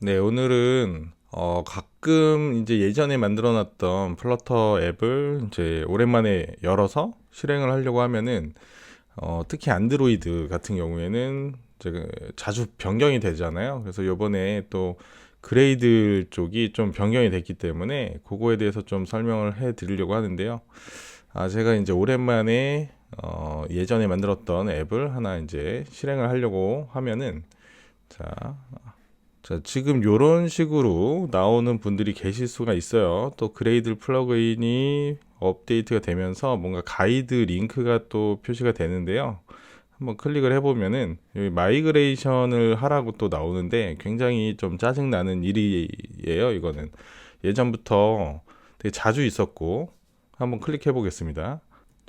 네, 오늘은 어, 가끔 이제 예전에 만들어 놨던 플러터 앱을 이제 오랜만에 열어서 실행을 하려고 하면은 어, 특히 안드로이드 같은 경우에는 이제 그 자주 변경이 되잖아요. 그래서 요번에 또 그레이드 쪽이 좀 변경이 됐기 때문에 그거에 대해서 좀 설명을 해 드리려고 하는데요. 아, 제가 이제 오랜만에 어, 예전에 만들었던 앱을 하나 이제 실행을 하려고 하면은 자, 자, 지금 요런 식으로 나오는 분들이 계실 수가 있어요. 또 그레이드 플러그인이 업데이트가 되면서 뭔가 가이드 링크가 또 표시가 되는데요. 한번 클릭을 해보면은 여기 마이그레이션을 하라고 또 나오는데 굉장히 좀 짜증나는 일이에요. 이거는 예전부터 되게 자주 있었고 한번 클릭해 보겠습니다.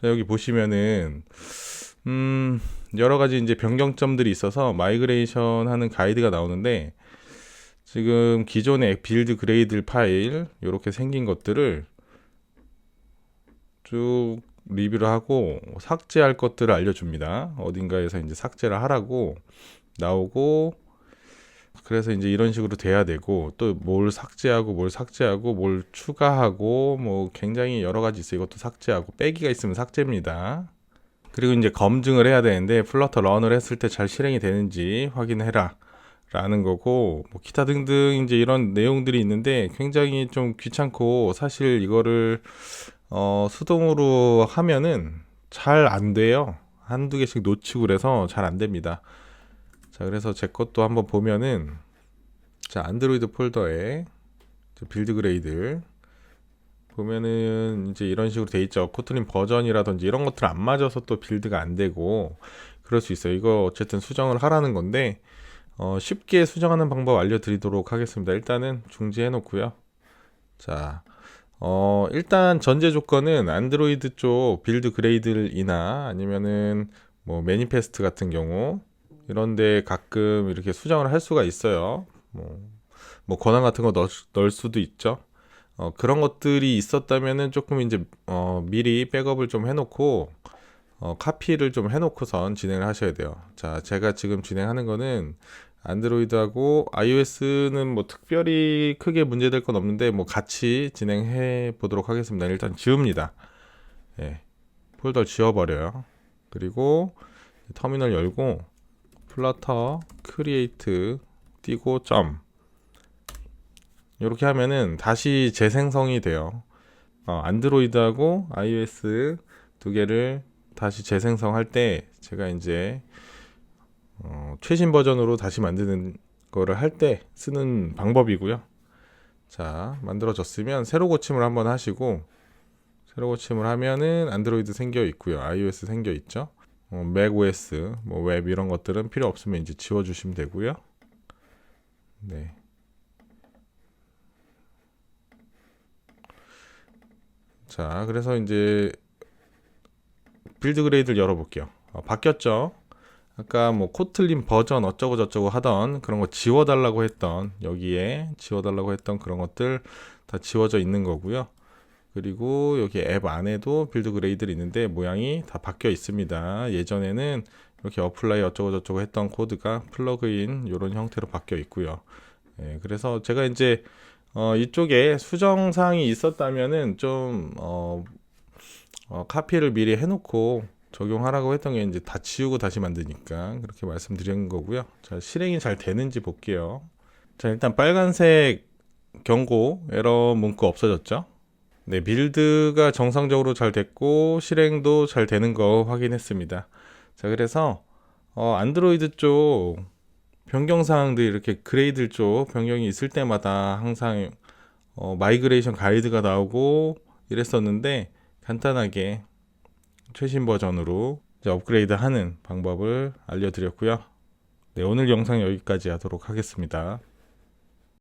자, 여기 보시면은 음, 여러 가지 이제 변경점들이 있어서 마이그레이션 하는 가이드가 나오는데 지금 기존의 빌드 그레이드 파일 이렇게 생긴 것들을 쭉 리뷰를 하고 삭제할 것들을 알려줍니다. 어딘가에서 이제 삭제를 하라고 나오고 그래서 이제 이런 식으로 돼야 되고 또 뭘 삭제하고 뭘 삭제하고 뭘 추가하고 뭐 굉장히 여러 가지 있어요. 이것도 삭제하고 빼기가 있으면 삭제입니다. 그리고 이제 검증을 해야 되는데 플러터 런을 했을 때 잘 실행이 되는지 확인해라. 라는 거고 뭐 기타 등등 이제 이런 내용들이 있는데 굉장히 좀 귀찮고 사실 이거를 어 수동으로 하면은 잘 안 돼요. 한두 개씩 놓치고 그래서 잘 안 됩니다. 자, 그래서 제 것도 한번 보면은 자, 안드로이드 폴더에 빌드 그레이드 보면은 이제 이런 식으로 돼 있죠. 코틀린 버전이라든지 이런 것들 안 맞아서 또 빌드가 안 되고 그럴 수 있어요. 이거 어쨌든 수정을 하라는 건데 어, 쉽게 수정하는 방법 알려드리도록 하겠습니다. 일단은 중지해 놓고요. 자, 어, 일단 전제 조건은 안드로이드 쪽 빌드 그레이드이나 아니면은 뭐 매니페스트 같은 경우 이런데 가끔 이렇게 수정을 할 수가 있어요. 뭐, 뭐 권한 같은 거 넣을, 넣을 수도 있죠. 어, 그런 것들이 있었다면은 조금 이제 어, 미리 백업을 좀 해놓고 어, 카피를 좀 해놓고선 진행을 하셔야 돼요. 자, 제가 지금 진행하는 거는 안드로이드하고 iOS는 뭐 특별히 크게 문제될 건 없는데 뭐 같이 진행해 보도록 하겠습니다. 일단 지웁니다. 예. 폴더 지워버려요. 그리고 터미널 열고 플러터 크리에이트 띄고 점 이렇게 하면은 다시 재생성이 돼요. 어, 안드로이드하고 iOS 두 개를 다시 재생성할 때 제가 이제 어, 최신 버전으로 다시 만드는 거를 할 때 쓰는 방법이고요. 자, 만들어졌으면 새로 고침을 한번 하시고 새로 고침을 하면은 안드로이드 생겨 있고요. iOS 생겨 있죠. 어, 맥OS, 뭐 웹 이런 것들은 필요 없으면 이제 지워 주시면 되고요. 네. 자, 그래서 이제 빌드 그레이드를 열어볼게요. 어, 바뀌었죠? 아까 뭐 코틀린 버전 어쩌고 저쩌고 하던 그런 거 지워달라고 했던 여기에 지워달라고 했던 그런 것들 다 지워져 있는 거고요. 그리고 여기 앱 안에도 빌드 그레이드를 있는데 모양이 다 바뀌어 있습니다. 예전에는 이렇게 어플라이 어쩌고 저쩌고 했던 코드가 플러그인 이런 형태로 바뀌어 있고요. 예, 그래서 제가 이제 어, 이쪽에 수정 사항이 있었다면은 좀 어, 어, 카피를 미리 해놓고 적용하라고 했던 게 이제 다 지우고 다시 만드니까 그렇게 말씀드린 거고요. 자, 실행이 잘 되는지 볼게요. 자, 일단 빨간색 경고 에러 문구 없어졌죠? 네, 빌드가 정상적으로 잘 됐고 실행도 잘 되는 거 확인했습니다. 자, 그래서 어, 안드로이드 쪽 변경 사항들 이렇게 그레이드 쪽 변경이 있을 때마다 항상 어, 마이그레이션 가이드가 나오고 이랬었는데 간단하게 최신 버전으로 업그레이드 하는 방법을 알려드렸고요. 네, 오늘 영상 여기까지 하도록 하겠습니다.